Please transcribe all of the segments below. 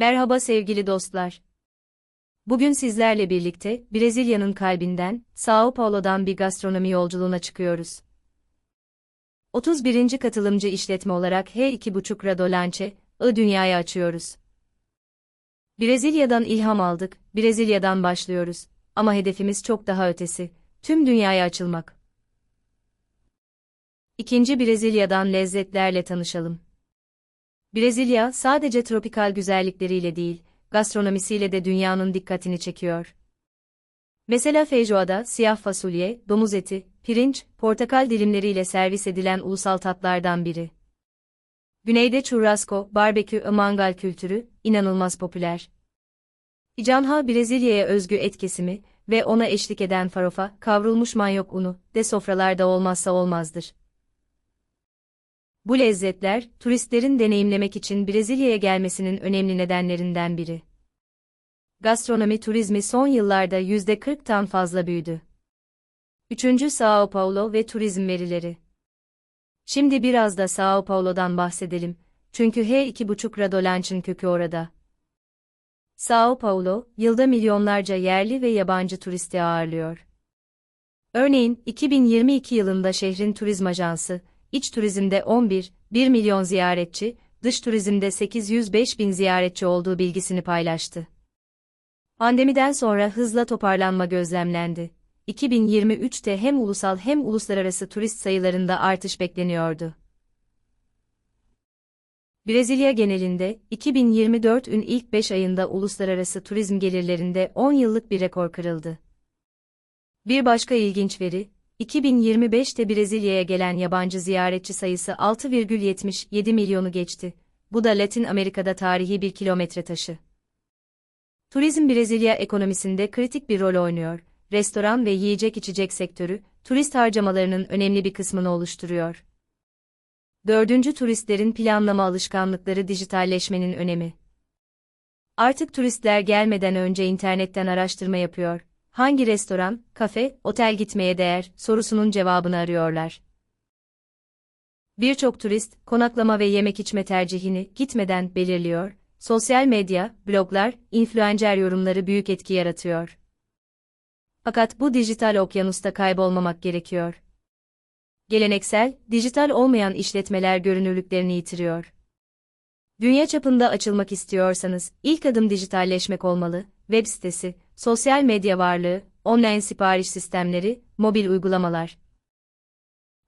Merhaba sevgili dostlar. Bugün sizlerle birlikte Brezilya'nın kalbinden, São Paulo'dan bir gastronomi yolculuğuna çıkıyoruz. 31. katılımcı işletme olarak H2.5 Radolanche, I dünyaya açıyoruz. Brezilya'dan ilham aldık, Brezilya'dan başlıyoruz. Ama hedefimiz çok daha ötesi, tüm dünyaya açılmak. İkinci Brezilya'dan lezzetlerle tanışalım. Brezilya sadece tropikal güzellikleriyle değil, gastronomisiyle de dünyanın dikkatini çekiyor. Mesela feijoada, siyah fasulye, domuz eti, pirinç, portakal dilimleriyle servis edilen ulusal tatlardan biri. Güneyde churrasco, barbekü, mangal kültürü inanılmaz popüler. İcanha Brezilya'ya özgü et kesimi ve ona eşlik eden farofa, kavrulmuş manyok unu de sofralarda olmazsa olmazdır. Bu lezzetler, turistlerin deneyimlemek için Brezilya'ya gelmesinin önemli nedenlerinden biri. Gastronomi turizmi son yıllarda %40'tan fazla büyüdü. 3. São Paulo ve turizm verileri. Şimdi biraz da São Paulo'dan bahsedelim, çünkü H2.5 Radolanch'ın kökü orada. São Paulo, yılda milyonlarca yerli ve yabancı turisti ağırlıyor. Örneğin, 2022 yılında şehrin turizm ajansı, iç turizmde 11, 1 milyon ziyaretçi, dış turizmde 805 bin ziyaretçi olduğu bilgisini paylaştı. Pandemiden sonra hızla toparlanma gözlemlendi. 2023'te hem ulusal hem uluslararası turist sayılarında artış bekleniyordu. Brezilya genelinde 2024'ün ilk 5 ayında uluslararası turizm gelirlerinde 10 yıllık bir rekor kırıldı. Bir başka ilginç veri, 2025'te Brezilya'ya gelen yabancı ziyaretçi sayısı 6,77 milyonu geçti. Bu da Latin Amerika'da tarihi bir kilometre taşı. Turizm Brezilya ekonomisinde kritik bir rol oynuyor. Restoran ve yiyecek içecek sektörü, turist harcamalarının önemli bir kısmını oluşturuyor. Dördüncü turistlerin planlama alışkanlıkları dijitalleşmenin önemi. Artık turistler gelmeden önce internetten araştırma yapıyor hangi restoran, kafe, otel gitmeye değer sorusunun cevabını arıyorlar. Birçok turist, konaklama ve yemek içme tercihini gitmeden belirliyor. Sosyal medya, bloglar, influencer yorumları büyük etki yaratıyor. Fakat bu dijital okyanusta kaybolmamak gerekiyor. Geleneksel, dijital olmayan işletmeler görünürlüklerini yitiriyor. Dünya çapında açılmak istiyorsanız, ilk adım dijitalleşmek olmalı, web sitesi, sosyal medya varlığı, online sipariş sistemleri, mobil uygulamalar.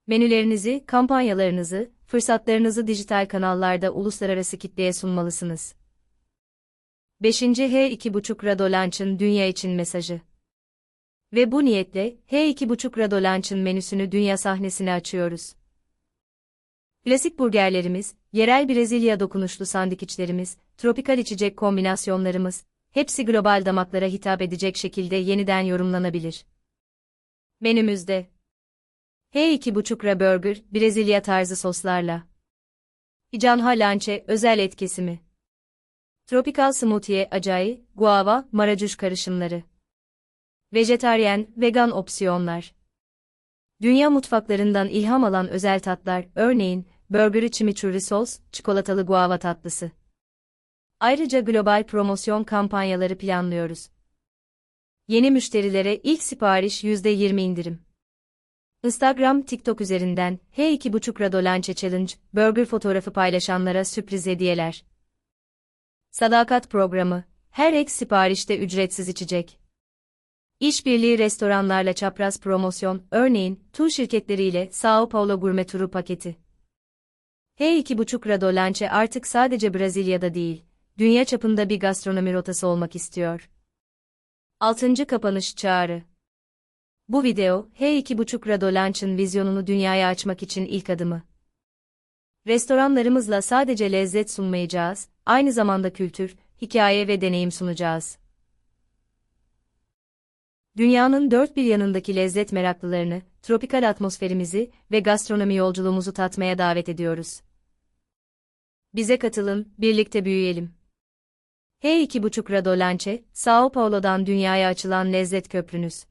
Menülerinizi, kampanyalarınızı, fırsatlarınızı dijital kanallarda uluslararası kitleye sunmalısınız. 5. H2.5 Radolaunch'ın dünya için mesajı. Ve bu niyetle H2.5 Radolaunch'ın menüsünü dünya sahnesine açıyoruz. Klasik burgerlerimiz, yerel Brezilya dokunuşlu sandikiçlerimiz, tropikal içecek kombinasyonlarımız, hepsi global damaklara hitap edecek şekilde yeniden yorumlanabilir. Menümüzde H2.5 Ra Burger, Brezilya tarzı soslarla. Icanha Lanche, özel et kesimi. Tropikal Smoothie, acai, guava, maracuş karışımları. Vejetaryen, vegan opsiyonlar. Dünya mutfaklarından ilham alan özel tatlar, örneğin, burger chimichurri sos, çikolatalı guava tatlısı. Ayrıca global promosyon kampanyaları planlıyoruz. Yeni müşterilere ilk sipariş %20 indirim. Instagram, TikTok üzerinden H2.5 Radolanche Challenge, burger fotoğrafı paylaşanlara sürpriz hediyeler. Sadakat programı, her ek siparişte ücretsiz içecek. İşbirliği restoranlarla çapraz promosyon, örneğin, tur şirketleriyle Sao Paulo gurme turu paketi. H2.5 Radolanche artık sadece Brezilya'da değil, dünya çapında bir gastronomi rotası olmak istiyor. 6. Kapanış Çağrı Bu video, H2.5 Radolanch'ın vizyonunu dünyaya açmak için ilk adımı. Restoranlarımızla sadece lezzet sunmayacağız, aynı zamanda kültür, hikaye ve deneyim sunacağız. Dünyanın dört bir yanındaki lezzet meraklılarını, tropikal atmosferimizi ve gastronomi yolculuğumuzu tatmaya davet ediyoruz. Bize katılın, birlikte büyüyelim. H2.5 Radolanche, Sao Paulo'dan dünyaya açılan lezzet köprünüz.